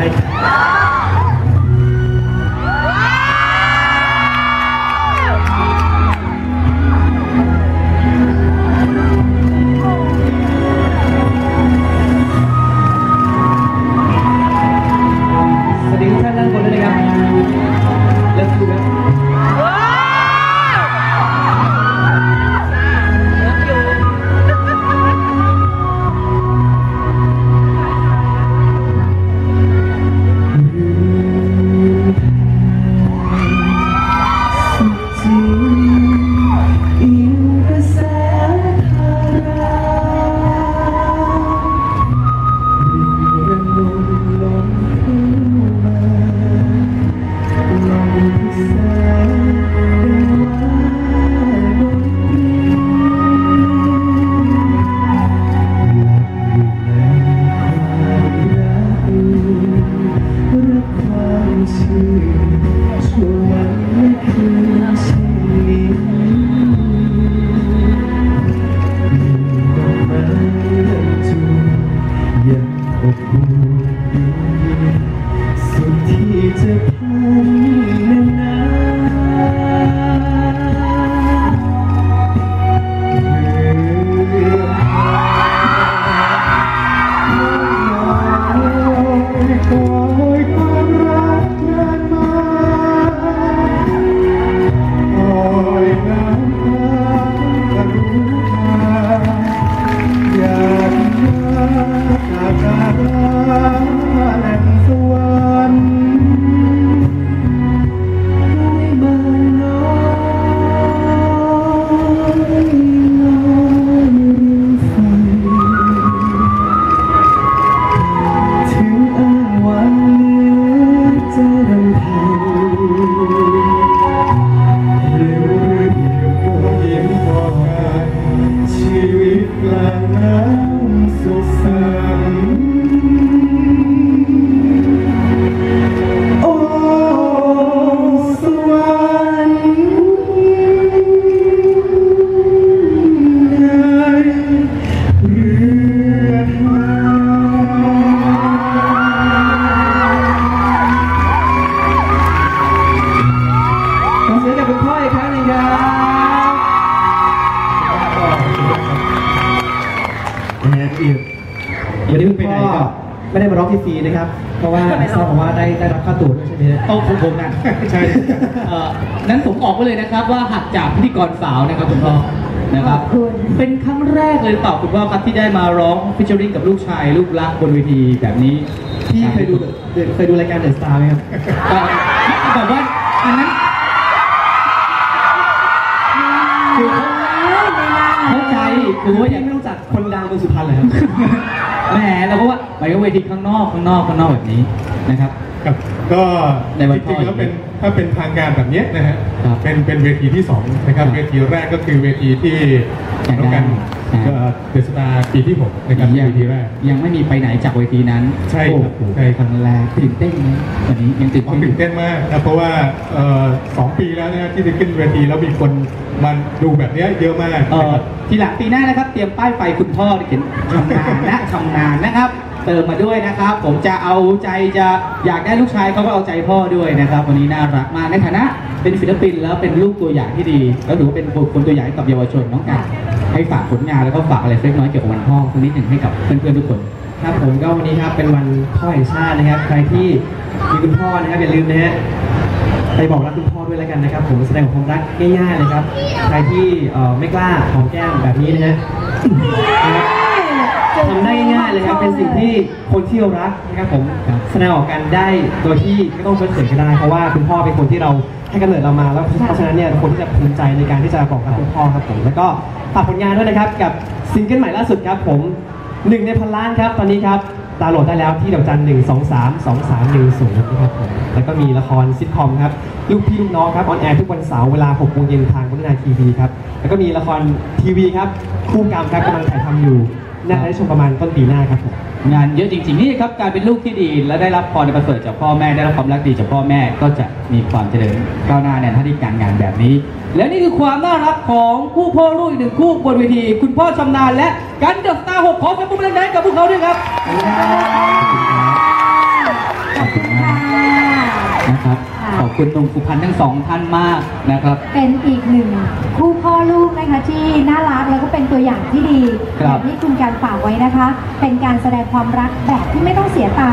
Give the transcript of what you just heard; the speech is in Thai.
ให้ ไม่ได้มาร้องที่ฟรีนะครับ เพราะว่าทราบมาว่าได้ได้รับค่าตั๋วด้วยใช่ไหมฮะโอ้ผมผมนะใช่เอ่อนั้นผมออกไปเลยนะครับ ว่าหักจากพิธีกรสาวนะครับคุณพ่อนะครับขอบคุณเป็นครั้งแรกเลยหรือเปล่าคุณพ่อครับที่ได้มาร้องฟิชเชอริงกับลูกชาย ลูกรักบนเวทีแบบนี้พี่เคยดูเคยดูรายการเดอะสตาร์ไหมครับก็แบบว่าอันนั้นคือเข้าใจคือว่าอยัย่างงไม่รู้จักคนดังเมืองสุพรรณเลยครับ แหมเราก็ว่าไปก็เวทีข้างนอกข้างนอกข้างนอกแบบนี้นะครับ ครับก็ในวันจริงๆแล้วพ่อเป็นถ้าเป็นทางการแบบเนี้ยนะฮะครับเป็นเป็นเวทีที่สองนะครับครับเวทีแรกก็คือเวทีที่อยากได้น้องกัน ครับเดอะสตาร์ปีที่หกนะครับยังเวทีแรกยังไม่มีไปไหนจากเวทีนั้น ใช่ครับโอ้โหใช่ครั้งแรกตื่นเต้นไหมวันนี้ยังตื่นอ๋อเต้นอตื่ยู่นเต้นมากนะเพราะว่าเอ่อสองปีแล้วนะฮะที่ได้ขึ้นเวทีแล้วมีคนมาดูแบบเนี้ยเยอะมากเอนะอครับทีหลังปีหน้านะครับ เตรียมป้ายไฟคุณพ่อที่เขียนทำงานนะทำงานนะครับเติมมาด้วยนะครับ ผมจะเอาใจจะอยากได้ลูกชายเขาก็เอาใจพ่อด้วยนะครับ วันนี้น่ารักมากในฐานะเป็นศิลปินแล้วเป็นลูกตัวอย่างที่ดี แล้วถือว่าเป็นคนตัวอย่างให้กับเยาวชนน้องกัน ให้ฝากผลงานแล้วก็ฝากอะไรเล็กน้อยเกี่ยวกับวันพ่อสักนิดหนึ่งให้กับเพื่อนๆทุกคน ครับผมก็วันนี้ครับเป็นวันพ่อแห่งชาตินะครับ ใครที่มีคุณพ่อนะครับอย่าลืมนะฮะไปบอกรักคุณพ่อด้วยแล้วกันนะครับ ผมแสดงความรักง่ายๆเลยครับ ใครที่เอ่อไม่กล้าหอมแก้มแบบนี้นะฮะ ทำได้ง่ายๆเลยครับเป็นสิ่งที่คนที่เรารักนะครับผมครับแสดงออกกันได้โดยที่ไม่ต้องเขินๆก็ได้เพราะว่าคุณพ่อเป็นคนที่เราให้กำเนิดเรามาแล้วเพราะฉะนั้นเนี่ยคนที่จะภูมิใจในการที่จะบอกรักคุณพ่อครับผมแล้วก็ฝากผลงานด้วยนะครับกับซิงเกิลใหม่ล่าสุดครับผมหนึ่งในพันล้านครับตอนนี้ครับดาวน์โหลดได้แล้วที่ดอกจันหนึ่งสองสามสองสามหนึ่งศูนย์นะครับผมแล้วก็มีละครซิทคอมครับลูกพี่ลูกน้องครับออนแอร์ทุกวันเสาร์เวลา6โมงเย็นทางบนนาทีวีครับแล้วก็มีละครทีวีครับคู่กรรมครับกำลังถ่ายทำอยู่ น่าจะได้ชมประมาณต้นปีหน้าครับผม งานเยอะจริงๆนี่ครับการเป็นลูกที่ดี และได้รับพรในประเสริฐจากพ่อแม่ได้รับความรักดีจากพ่อแม่ก็จะมีความเจริญก้าวหน้าในหน้าที่การงานแบบนี้ และนี่คือความน่ารักของคู่พ่อลูกอีกหนึ่งคู่บนเวที คุณพ่อชำนาญและกันเดอะสตาร์หกขอเสียงปรบมือดังๆให้กับพวกเขาด้วยครับกนะครับค่ะขอบ คุณหนุ่มสุพรรณทั้งสองท่านมากนะครับ เป็นอีกหนึ่งคู่พ่อลูกนะคะที่น่ารักแล้วก็เป็นตัวอย่างที่ดีครับอย่างที่คุณการฝากไว้นะคะ เป็นการแสดงความรักแบบที่ไม่ต้องเสียตา